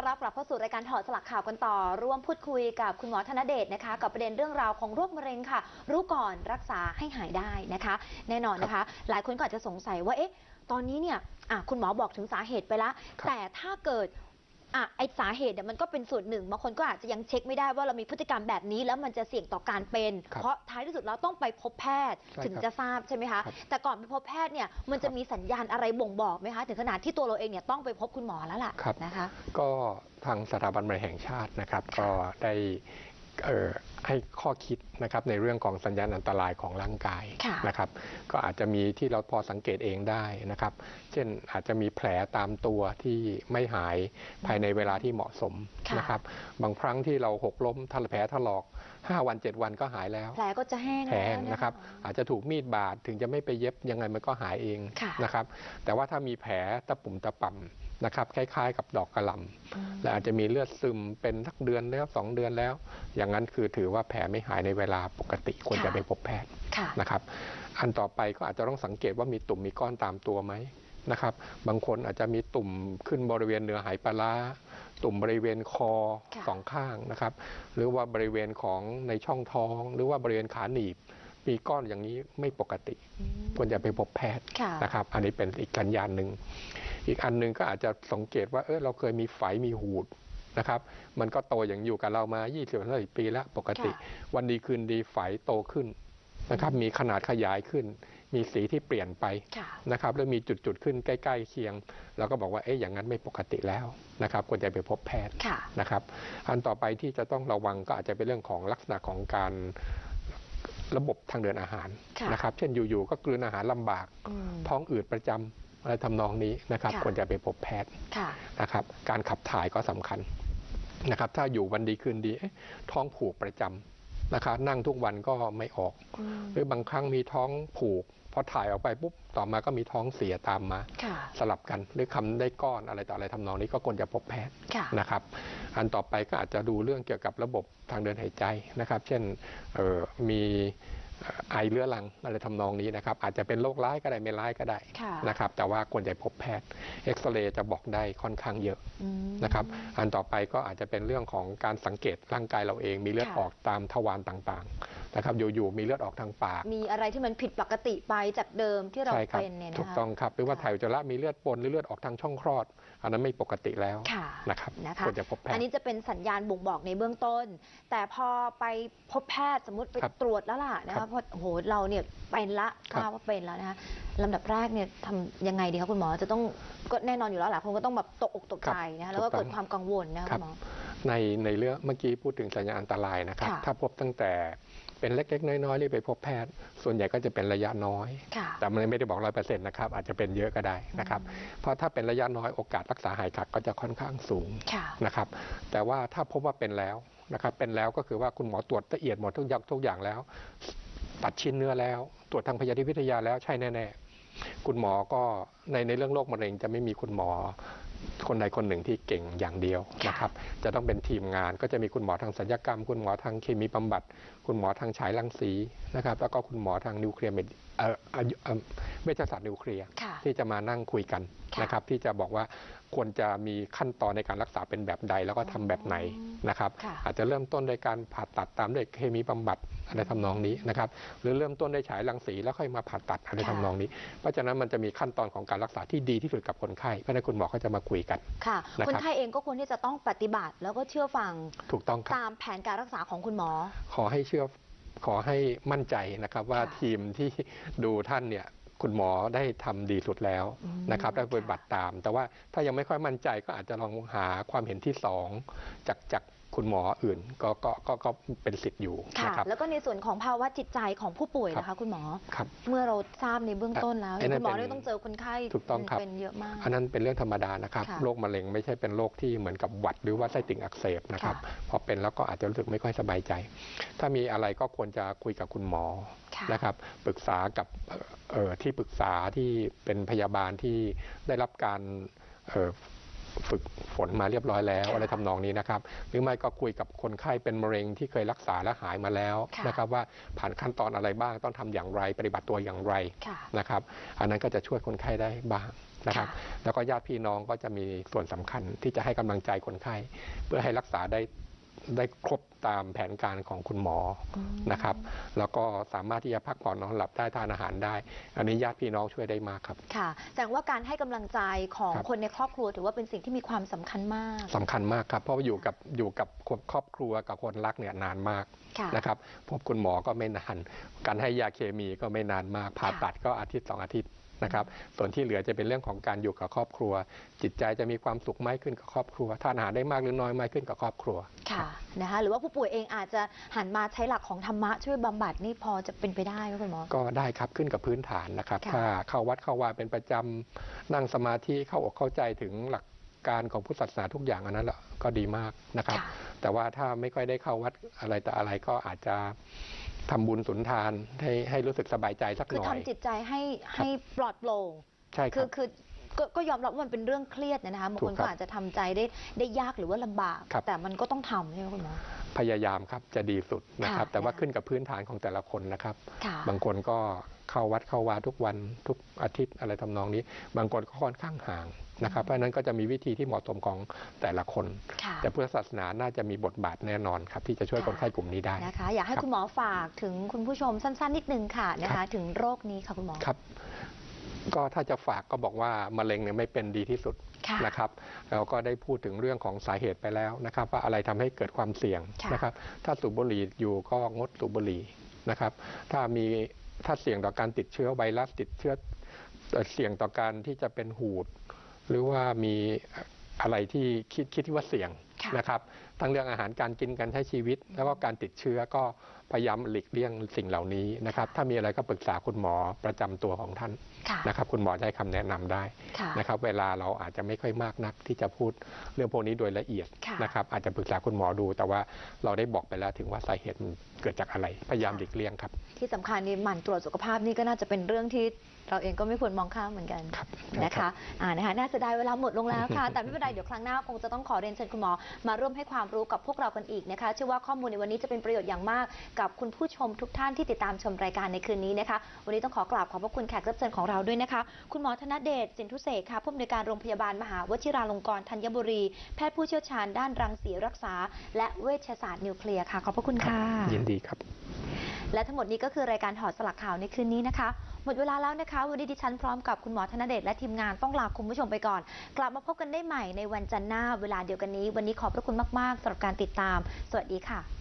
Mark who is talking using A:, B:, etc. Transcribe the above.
A: อนรับกลับเข้าสู่รายการถอดสลักข่าวกันต่อ ร่วมพูดคุยกับคุณหมอธนเดชนะคะ กับประเด็นเรื่องราวของโรคมะเร็งค่ะ รู้ก่อนรักษาให้หายได้นะคะ แน่นอนนะคะ หลายคนก็อาจจะสงสัยว่าเอ๊ะตอนนี้เนี่ยอะคุณหมอบอกถึงสาเหตุไปแล้ว
B: ครับ
A: แต่ถ้าเกิด อะไอสาเหตุเนี่ยมันก็เป็นส่วนหนึ่งบางคนก็อาจจะยังเช็คไม่ได้ว่าเรามีพฤติกรรมแบบนี้ แล้วมันจะเสี่ยงต่อการเป็น
B: ครับ
A: เพราะท้ายที่สุดเราต้องไปพบแพทย์
B: ใช่
A: ถึง
B: ครับ
A: จะทราบใช่ไหมคะ
B: ครับ
A: แต่ก่อนไปพบแพทย์เนี่ยมันจะมีสัญญาณอะไรบ่งบอกไหมคะถึงขนาดที่ตัวเราเองเนี่ยต้องไปพบคุณหมอแล้วล่ะ
B: ครับ
A: นะคะ
B: ก็ทางสถาบันมะเร็งแห่งชาตินะครับ ก็ได้เอ่อ ให้ข้อคิดนะครับในเรื่องของสัญญาณอันตรายของร่างกาย
A: ค่ะ
B: นะครับ ก็อาจจะมีที่เราพอสังเกตเองได้นะครับ เช่นอาจจะมีแผลตามตัวที่ไม่หายภายในเวลาที่เหมาะสม
A: ค่ะ
B: นะครับ บางครั้งที่เราหกล้มทะแผลถลอก 5 วัน 7 วันก็หายแล้ว
A: แผลก็จะแห้ง
B: แผล
A: ล้ว
B: นะครับ อาจจะถูกมีดบาดถึงจะไม่ไปเย็บยังไงมันก็หายเอง
A: ค่ะ
B: นะครับ แต่ว่าถ้ามีแผลตะปุ่มตะป่ำ นะครับคล้ายๆ กับดอกกระหลำ
A: อืม
B: และอาจจะมีเลือดซึมเป็นทักเดือนแล้วสองเดือนแล้ว อย่างนั้นคือถือว่าแผลไม่หายในเวลาปกติควรจะไปพบแพทย์
A: ค่ะ
B: นะครับอันต่อไปก็อาจจะต้องสังเกตว่ามีตุ่มมีก้อนตามตัวไหมนะครับ บางคนอาจจะมีตุ่มขึ้นบริเวณเหนือหายปลาร้าตุ่มบริเวณคอ
A: ค่ะ
B: สองข้างนะครับ หรือว่าบริเวณของในช่องท้อง หรือว่าบริเวณขาหนีบมีก้อนอย่างนี้ไม่ปกติ
A: อืม
B: ควรจะไปพบแพทย์
A: ค่ะ
B: นะครับ อันนี้เป็นอีกสัญญาณหนึ่ง อีกอันหนึ่งก็อาจจะสังเกตว่าเออเราเคยมีไฝมีหูดนะครับมันก็โตอย่างอยู่กับเรามา 20 30 ปีแล้วปกติ
A: ค่ะ
B: วันดีคืนดีไฝโตขึ้นนะครับมีขนาดขยายขึ้น มีสีที่เปลี่ยนไป
A: ค่ะ
B: นะครับแล้วมีจุดๆขึ้นใกล้ ๆ เคียง เราก็บอกว่าเอ๊ะอย่างนั้นไม่ปกติแล้วนะครับควรจะไปพบแพทย์
A: ค่ะ
B: นะครับอันต่อไปที่จะต้องระวังก็อาจจะเป็นเรื่องของลักษณะของการระบบทางเดินอาหาร
A: ค่ะ
B: นะครับ เช่นอยู่ๆก็กลืนอาหารลำบาก
A: อืม
B: ท้องอืดประจำ อะไรทำนองนี้นะครับ
A: ค่ะ
B: ควรจะไปพบแพทย์
A: ค่ะ
B: นะครับ การขับถ่ายก็สำคัญนะครับ ถ้าอยู่วันดีคืนดีเอ๊ะท้องผูกประจำนะครับนั่งทุกวันก็ไม่ออก
A: อืม
B: หรือบางครั้งมีท้องผูกพอถ่ายออกไปปุ๊บต่อมาก็มีท้องเสียตามมา
A: ค่ะ
B: สลับกันหรือคำได้ก้อนอะไรต่ออะไรทำนองนี้ก็ควรจะพบแพทย์
A: ค่ะ
B: นะครับอันต่อไปก็อาจจะดูเรื่องเกี่ยวกับระบบทางเดินหายใจนะครับ เช่นเอ่อมีเอ่อ ไอเรื้อรังอะไรทำนองนี้นะครับ อาจจะเป็นโรคร้ายก็ได้ไม่ร้ายก็ได้
A: ค่ะ
B: นะครับ แต่ว่าควรจะพบแพทย์เอ็กซเรย์จะบอกได้ค่อนข้างเยอะ
A: อืม
B: นะครับ อันต่อไปก็อาจจะเป็นเรื่องของการสังเกตร่างกายเราเองมีเลือด
A: ค่ะ
B: ออกตามทวารต่างๆ นะครับอยู่ๆมีเลือดออกทางปาก
A: มีอะไรที่มันผิดปกติไปจากเดิมที่เรา
B: ใช่ครับ
A: เป็นเนี่ยนะคะ
B: ถูกต้องครับหรือว่า
A: ค่ะ
B: ถ่ายอุจจาระมีเลือดปนหรือเลือดออกทางช่องคลอด อันนั้นไม่ปกติแล้ว
A: ค่ะ
B: นะครับ
A: นะคะ
B: ควรจะพบแพท
A: อัน
B: ย์
A: นี้จะเป็นสัญญาณบ่งบอกในเบื้องต้น แต่พอไปพบแพทย์สมมติไป
B: ครับ
A: ตรวจแล้วล่ะนะ
B: ครั
A: คะ
B: บ
A: เพราะโอ้โหเราเนี่ยเป็นละท
B: ครับ
A: ราบว่าเป็นแล้วนะคะลำดับแรกเนี่ยทำยังไงดีคะคุณหมอจะต้องก็แน่นอนอยู่แล้วแหละคงก็ต้องแบบตกอกตกใจนะคะแล้วก็
B: ถูกต้อง
A: เกิดความกังวลนะคะ
B: ครั
A: คุ
B: บ
A: ณหมอ
B: ในในเรื่องเมื่อกี้พูดถึงสัญญาณอันตรายนะครับ
A: ค่ะ
B: ถ้าพบตั้งแต่ เป็นเล็กๆ น้อยๆรีบไปพบแพทย์ ส่วนใหญ่ก็จะเป็นระยะน้อย
A: ค่ะ
B: แต่มันไม่ได้บอกร้อยเปอร์เซ็นต์นะครับ อาจจะเป็นเยอะก็ได้นะครับ เพราะถ้าเป็นระยะน้อยโอกาสรักษาหายขาดก็จะค่อนข้างสูง
A: ค่ะ
B: นะครับ แต่ว่าถ้าพบว่าเป็นแล้วนะครับ เป็นแล้วก็คือว่าคุณหมอตรวจละเอียดหมดทุกอย่างทุกอย่างแล้ว ตัดชิ้นเนื้อแล้ว ตรวจทางพยาธิวิทยาแล้วใช่แน่ๆคุณหมอก็ในในเรื่องโรคมะเร็งจะไม่มีคุณหมอ คนใดคนหนึ่งที่เก่งอย่างเดียวนะครับจะต้องเป็นทีมงานก็จะมีคุณหมอทางศัลยกรรม คุณหมอทางเคมีบำบัด คุณหมอทางฉายรังสีนะครับแล้วก็คุณหมอทางนิวเคลียร์ เมดเอ่ออายุเอ่อเวชศาสตร์นิวเคลียร์
A: ค่ะ
B: ที่จะมานั่งคุยกัน
A: ค่ะ
B: นะครับที่จะบอกว่าควรจะมีขั้นตอนในการรักษาเป็นแบบใดแล้วก็ทำแบบไหนนะครับ
A: ค่ะ
B: อาจจะเริ่มต้นโดยการผ่าตัดตามด้วยเคมีบำบัดอะไรทำนองนี้นะครับหรือเริ่มต้นด้วยฉายรังสีแล้วค่อยมาผ่าตัดอะไร
A: ค่ะ
B: ทำนองนี้ เพราะฉะนั้นมันจะมีขั้นตอนของการรักษาที่ดีที่สุดกับคนไข้เพราะฉะนั้นคุณหมอเขาจะมาคุยกัน
A: ค่ะ
B: นะครับ
A: คนไข้เองก็ควรที่จะต้องปฏิบัติแล้วก็เชื่อฟัง
B: ถูกต้องครับ
A: ตามแผนการรักษาของคุณหมอ
B: ขอให้เชื่อ ขอให้มั่นใจนะครับว่า
A: ค่ะ
B: ทีมที่ดูท่านเนี่ยคุณหมอได้ทำดีสุดแล้ว
A: อืม
B: นะครับได้ปฏิบัติ
A: ค่ะ
B: ตาม แต่ว่าถ้ายังไม่ค่อยมั่นใจก็อาจจะลองหาความเห็นที่สองจากจาก คุณหมออื่นก็ก็ก็ก็เป็นสิทธิ์อยู่
A: ค่ะ
B: นะครับ
A: แล้วก็ในส่วนของภาวะจิตใจของผู้ป่วย
B: ครับ
A: นะคะ คุณหมอ
B: ครับ
A: เมื่อเราทราบในเบื้องต้นแล้ว
B: ไอ้นั่
A: คุ
B: น
A: ณหมอ
B: เป็น
A: เนี่ยต้องเจอคนไข้
B: ถูกต้องครับ
A: เป็นเยอะมาก
B: อันนั้นเป็นเรื่องธรรมดานะครับ
A: ค่ะ
B: โรคมะเร็งไม่ใช่เป็นโรคที่เหมือนกับหวัดหรือว่าไส้ติ่งอักเสบนะครับ
A: ค่ะ
B: พอเป็นแล้วก็อาจจะรู้สึกไม่ค่อยสบายใจ ถ้ามีอะไรก็ควรจะคุยกับคุณหมอ
A: ค่ะ
B: นะครับปรึกษากับเอ่อเอ่อที่ปรึกษาที่เป็นพยาบาลที่ได้รับการเอ่อ ฝึกฝนมาเรียบร้อยแล้ว
A: ค่ะ
B: อะไรทำนองนี้นะครับ หรือไม่ก็คุยกับคนไข้เป็นมะเร็งที่เคยรักษาและหายมาแล้ว
A: ค่ะ
B: นะครับว่าผ่านขั้นตอนอะไรบ้างต้องทำอย่างไร ปฏิบัติตัวอย่างไร
A: ค่ะ
B: นะครับอันนั้นก็จะช่วยคนไข้ได้บ้างนะครับ
A: ค่ะ
B: แล้วก็ญาติพี่น้องก็จะมีส่วนสำคัญที่จะให้กำลังใจคนไข้เพื่อให้รักษาได้ ได้ครบตามแผนการของคุณหมอ
A: อืม
B: นะครับ แล้วก็สามารถที่จะพักผ่อนนอนหลับได้ทานอาหารได้ อันนี้ญาติพี่น้องช่วยได้มากครับ
A: ค่ะ แสดงว่าการให้กำลังใจของ
B: ครับ
A: คนในครอบครัวถือว่าเป็นสิ่งที่มีความสำคัญมาก
B: สำคัญมากครับ เพราะว่าอยู่กับอยู่กับครอบครัวกับคนรักเนี่ยนานมาก
A: ค่ะ
B: นะครับ พบคุณหมอก็ไม่นาน การให้ยาเคมีก็ไม่นานมาก ผ่า
A: ค่ะ
B: ตัดก็อาทิตย์สองอาทิตย์ นะครับ ส่วนที่เหลือจะเป็นเรื่องของการอยู่กับครอบครัว จิตใจจะมีความสุขมากขึ้นกับครอบครัวทานอาหารได้มากหรือน้อยมากขึ้นกับครอบครัว
A: ค่ะนะคะหรือว่าผู้ป่วยเองอาจจะหันมาใช้หลักของธรรมะช่วยบำบัดนี่พอจะเป็นไปได้ไหมคุณหมอ
B: ก็ได้ครับขึ้นกับพื้นฐานนะครับ
A: ค่ะ
B: ถ้าเข้าวัดเข้าวาเป็นประจำนั่งสมาธิเข้าอกเข้าใจถึงหลักการของพุทธศาสนาทุกอย่างอันนั้นแหละก็ดีมากนะครับ
A: ค่ะ
B: แต่ว่าถ้าไม่ค่อยได้เข้าวัดอะไรแต่อะไรก็อาจจะ ทำบุญสุนทานให้ให้รู้สึกสบายใจสักห
A: คือ
B: น่อย
A: ทำจิตใจให้ให้ปลอดโปร่ง
B: ใช่ค
A: คื
B: รั
A: อบคือก็ก็ยอมรับว่ามันเป็นเรื่องเครียดนะคะบาง
B: ถู
A: คน
B: กครับ
A: ก็อาจจะทำใจได้ได้ยากหรือว่าลำบาก
B: ครับ
A: แต่มันก็ต้องทำใช่ไหมคุณหมอ
B: พยายามครับจะดีสุดนะครับ
A: ค่ะ
B: แต่ว่าขึ้นกับพื้นฐานของแต่ละคนนะครับ
A: ค่ะ
B: บางคนก็เข้าวัดเข้าวาทุกวันทุกอาทิตย์อะไรทำนองนี้ บางคนก็ค่อนข้างห่าง นะครับเพราะฉะนั้นก็จะมีวิธีที่เหมาะสมของแต่ละคน
A: ค่ะ
B: แต่พุทธศาสนาน่าจะมีบทบาทแน่นอนครับที่จะช่วย
A: ค่ะ
B: คนไข้กลุ่มนี้ได้
A: นะคะ อยากให้
B: ครับ
A: คุณหมอฝากถึงคุณผู้ชมสั้น ๆ นิดนึงค่ะนะ
B: ครั
A: คะ
B: บ
A: ถึงโรคนี้ค่ะคุณหมอ
B: ครับก็ถ้าจะฝากก็บอกว่ามะเร็งเนี่ยไม่เป็นดีที่สุด
A: ค่ะ
B: นะครับเราก็ได้พูดถึงเรื่องของสาเหตุไปแล้วนะครับ ว่าอะไรทำให้เกิดความเสี่ยง
A: ค่ะ
B: นะครับ ถ้าสูบบุหรี่อยู่ก็งดสูบบุหรี่นะครับ ถ้ามีถ้าเสี่ยงต่อการติดเชื้อไวรัสติดเชื้อเอ่อเสี่ยงต่อการที่จะเป็นหูด หรือว่ามีอะไรที่คิดคิดว่าเสี่ยง
A: ค่ะ
B: นะครับ ทั้งเรื่องอาหารการกินการใช้ชีวิต แล้วก็การติดเชื้อก็พยายามหลีกเลี่ยงสิ่งเหล่านี้นะครับ ถ้ามีอะไรก็ปรึกษาคุณหมอประจำตัวของท่าน
A: ค่ะ
B: นะครับ คุณหมอจะให้คำแนะนำได้
A: ค่ะ
B: นะครับ เวลาเราอาจจะไม่ค่อยมากนักที่จะพูดเรื่องพวกนี้โดยละเอียด
A: ค่ะ
B: นะครับ อาจจะปรึกษาคุณหมอดู แต่ว่าเราได้บอกไปแล้วถึงว่าสาเหตุมันเกิดจากอะไร พยายามหลีกเลี่ยงครับ
A: ที่สำคัญนี่หมั่นตรวจสุขภาพนี่ก็น่าจะเป็นเรื่องที่เราเองก็ไม่ควรมองข้ามเหมือนกัน
B: ครับ
A: นะคะอ่านะคะน่าเสียดายเวลาหมดลงแล้วค่ะ แต่ไม่เป็นไรเดี๋ยวครั้งหน้าคงจะต้องขอเรียนเชิญคุณหมอมาร่วมให้ความรู้กับพวกเรากันอีกนะคะเชื่อว่าข้อมูลในวันนี้จะเป็นประโยชน์อย่างมาก กับคุณผู้ชมทุกท่านที่ติดตามชมรายการในคืนนี้นะคะ วันนี้ต้องขอกราบขอบพระคุณแขกรับเชิญของเราด้วยนะคะ คุณหมอธนเดชสินทุเสกค่ะผู้อำนวยการโรงพยาบาลมหาวชิราลงกรณ์ธัญบุรี แพทย์ผู้เชี่ยวชาญด้านรังสีรักษา และเวชศาสตร์นิวเคลียร์ค่ะขอบพระคุณค่ะ
B: ยินดีครับ
A: และทั้งหมดนี้ก็คือรายการถอดสลักข่าวในคืนนี้นะคะ หมดเวลาแล้วนะคะ วันนี้ดิฉันพร้อมกับคุณหมอธนเดชและทีมงานต้องลาคุณผู้ชมไปก่อน กลับมาพบกันได้ใหม่ในวันจันทร์หน้าเวลาเดียวกันนี้ วันนี้ขอบพระคุณมากๆสำหรับการติดตาม สวัสดีค่ะ